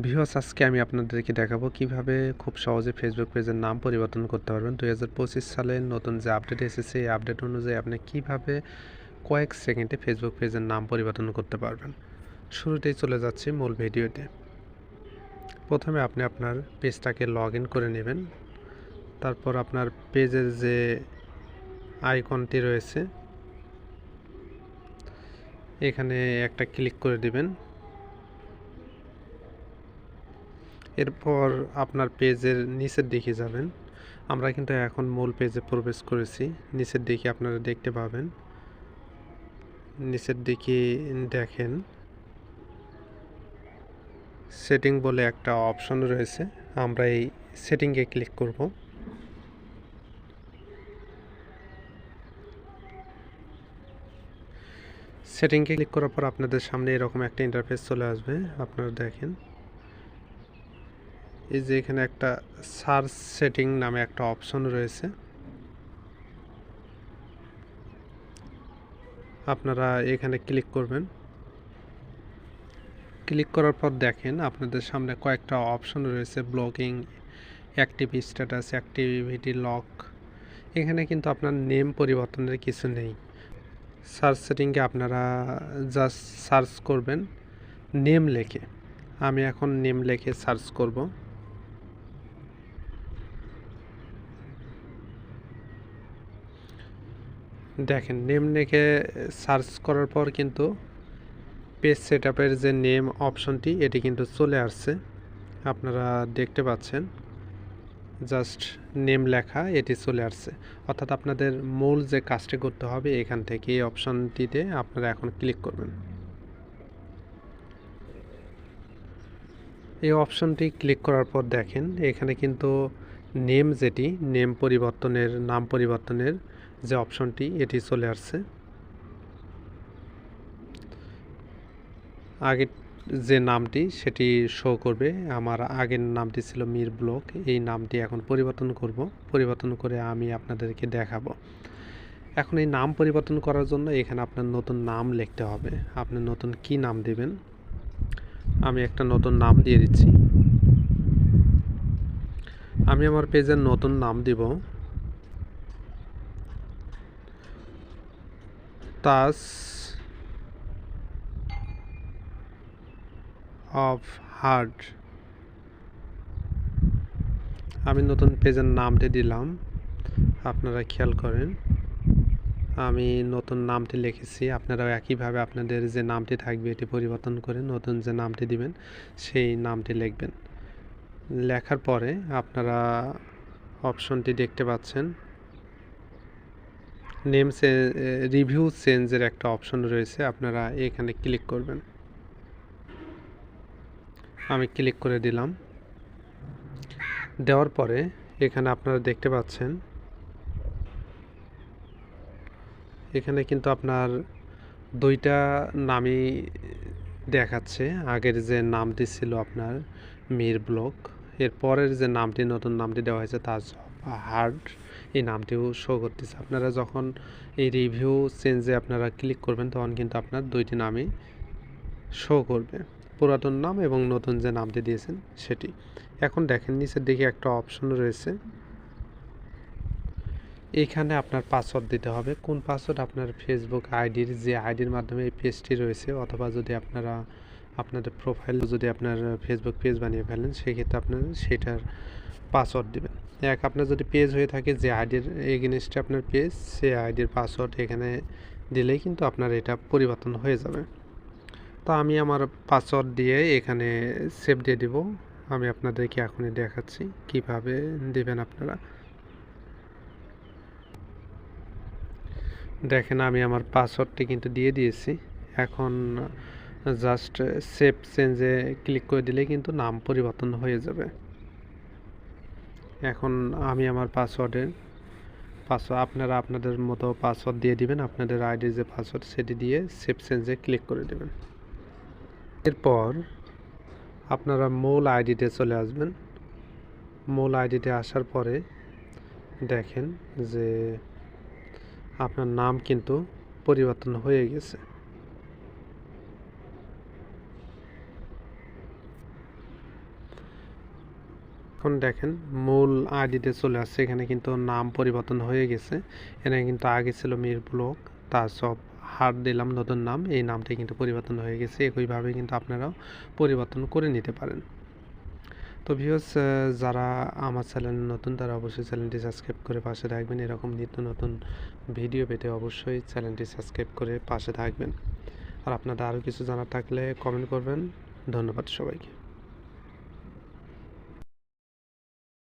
Viewers, আজকে আমি আপনাদেরকে দেখাবো কীভাবে খুব সহজে ফেসবুক পেজের নাম পরিবর্তন করতে পারবেন। পঁচিশ সালের নতুন যে আপডেট এসেছে, এই আপডেট অনুযায়ী আপনি কীভাবে কয়েক সেকেন্ডে ফেসবুক পেজের নাম পরিবর্তন করতে পারবেন। শুরুতেই চলে যাচ্ছি মূল ভিডিওতে। প্রথমে আপনি আপনার পেজটাকে লগ করে নেবেন। তারপর আপনার পেজের যে আইকনটি রয়েছে, এখানে একটা ক্লিক করে দিবেন। এরপর আপনার পেজের নিচের দিকে যাবেন। আমরা কিন্তু এখন মূল পেজে প্রবেশ করেছি। নিচের দিকে আপনারা দেখতে পাবেন। নিচের দিকে দেখেন। সেটিং বলে একটা অপশন রয়েছে। আমরা এই সেটিংয়ে ক্লিক করব। সেটিংকে ক্লিক করার পর আপনাদের সামনে এরকম একটা ইন্টারফেস চলে আসবে। আপনারা দেখেন। এই যে এখানে একটা সার্চ সেটিং নামে একটা অপশন রয়েছে। আপনারা এখানে ক্লিক করবেন। ক্লিক করার পর দেখেন আপনাদের সামনে কয়েকটা অপশন রয়েছে blocking active status, activity log. এখানে কিন্তু আপনার নেম পরিবর্তনের কিছু নেই। সার্চ সেটিংয়ে আপনারা জাস্ট সার্চ করবেন, নেম লেখে। আমি এখন নেম লেখে সার্চ করব। দেখেন নেম লেখে সার্চ করার পর কিন্তু পেজ সেট যে নেম অপশনটি এটি কিন্তু চলে আসছে। আপনারা দেখতে পাচ্ছেন জাস্ট নেম লেখা, এটি চলে আসছে। অর্থাৎ আপনাদের মূল যে কাজটি করতে হবে, এখান থেকে এই অপশনটিতে আপনারা এখন ক্লিক করবেন। এই অপশনটি ক্লিক করার পর দেখেন, এখানে কিন্তু নেম যেটি নেম পরিবর্তনের, নাম পরিবর্তনের যে অপশনটি, এটি চলে আসছে। আগে যে নামটি, সেটি শো করবে। আমার আগের নামটি ছিল মির ব্লক। এই নামটি এখন পরিবর্তন করব। পরিবর্তন করে আমি আপনাদেরকে দেখাবো। এখন এই নাম পরিবর্তন করার জন্য এখানে আপনার নতুন নাম লিখতে হবে। আপনি নতুন কি নাম দেবেন? আমি একটা নতুন নাম দিয়ে দিচ্ছি। আমি আমার পেজের নতুন নাম দিব। তাস অফ হার্ট আমি নতুন পেজের নামটি দিলাম। আপনারা খেয়াল করেন। আমি নতুন নামটি লিখেছি। আপনারাও একইভাবে আপনাদের যে নামটি থাকবে, এটি পরিবর্তন করে নতুন যে নামটি দিবেন, সেই নামটি লিখবেন। লেখার পরে আপনারা অপশনটি দেখতে পাচ্ছেন। নেম রিভিউ চেঞ্জের একটা অপশন রয়েছে, আপনারা এখানে ক্লিক করবেন। আমি ক্লিক করে দিলাম। দেওয়ার পরে এখানে আপনারা দেখতে পাচ্ছেন, এখানে কিন্তু আপনার দুইটা নামই দেখাচ্ছে। আগের যে নামটি ছিল আপনার মীর ব্লক, এর পরের যে নামটি, নতুন নামটি দেওয়া হয়েছে তাজ হার্ড এই নামটিও শো করতেছে। আপনারা যখন এই রিভিউ চেঞ্জে আপনারা ক্লিক করবেন, তখন কিন্তু আপনার দুইটি নামই শো করবে। পুরাতন নাম এবং নতুন যে নামটি দিয়েছেন সেটি। এখন দেখেন, নিচের দিকে একটা অপশন রয়েছে। এইখানে আপনার পাসওয়ার্ড দিতে হবে। কোন পাসওয়ার্ড আপনার ফেসবুক আইডির যে আইডির মাধ্যমে এই পেজটি রয়েছে, অথবা যদি আপনারা আপনাদের প্রোফাইল যদি আপনার ফেসবুক পেজ বানিয়ে ফেলেন, সেক্ষেত্রে আপনার সেটার পাসওয়ার্ড দেবেন। এক আপনার যদি পেজ হয়ে থাকে যে আইডির এগেনস্টে আপনার পেজ সে আইডির পাসওয়ার্ড এখানে দিলেই কিন্তু আপনার এটা পরিবর্তন হয়ে যাবে। তো আমি আমার পাসওয়ার্ড দিয়ে এখানে সেভ দিয়ে দিব। আমি আপনাদেরকে এখনই দেখাচ্ছি কীভাবে দেবেন আপনারা। দেখেন, আমি আমার পাসওয়ার্ডটি কিন্তু দিয়ে দিয়েছি। এখন জাস্ট সেভ চেঞ্জে ক্লিক করে দিলে কিন্তু নাম পরিবর্তন হয়ে যাবে। এখন আমি আমার পাসওয়ার্ডের পাসওয়ার্ড আপনারা আপনাদের মতো পাসওয়ার্ড দিয়ে দিবেন, আপনাদের আইডির যে পাসওয়ার্ড সেটি দিয়ে সেভ চেঞ্জে ক্লিক করে দেবেন। এরপর আপনারা মূল আইডিতে চলে আসবেন। মূল আইডিতে আসার পরে দেখেন যে আপনার নাম কিন্তু পরিবর্তন হয়ে গেছে। এখন দেখেন মূল আইডিতে চলে আসছে। এখানে কিন্তু নাম পরিবর্তন হয়ে গেছে। এখানে কিন্তু আগে ছিল মির ব্লগ তার সব হার দিলাম, নতুন নাম। এই নামটি কিন্তু পরিবর্তন হয়ে গেছে। একইভাবে কিন্তু আপনারাও পরিবর্তন করে নিতে পারেন। তো ভিউস যারা আমার চ্যানেল নতুন, তারা অবশ্যই চ্যানেলটি সাবস্ক্রাইব করে পাশে থাকবেন। এরকম নিত্য নতুন ভিডিও পেতে অবশ্যই চ্যানেলটি সাবস্ক্রাইব করে পাশে থাকবেন। আর আপনাদের আরও কিছু জানার থাকলে কমেন্ট করবেন। ধন্যবাদ সবাইকে।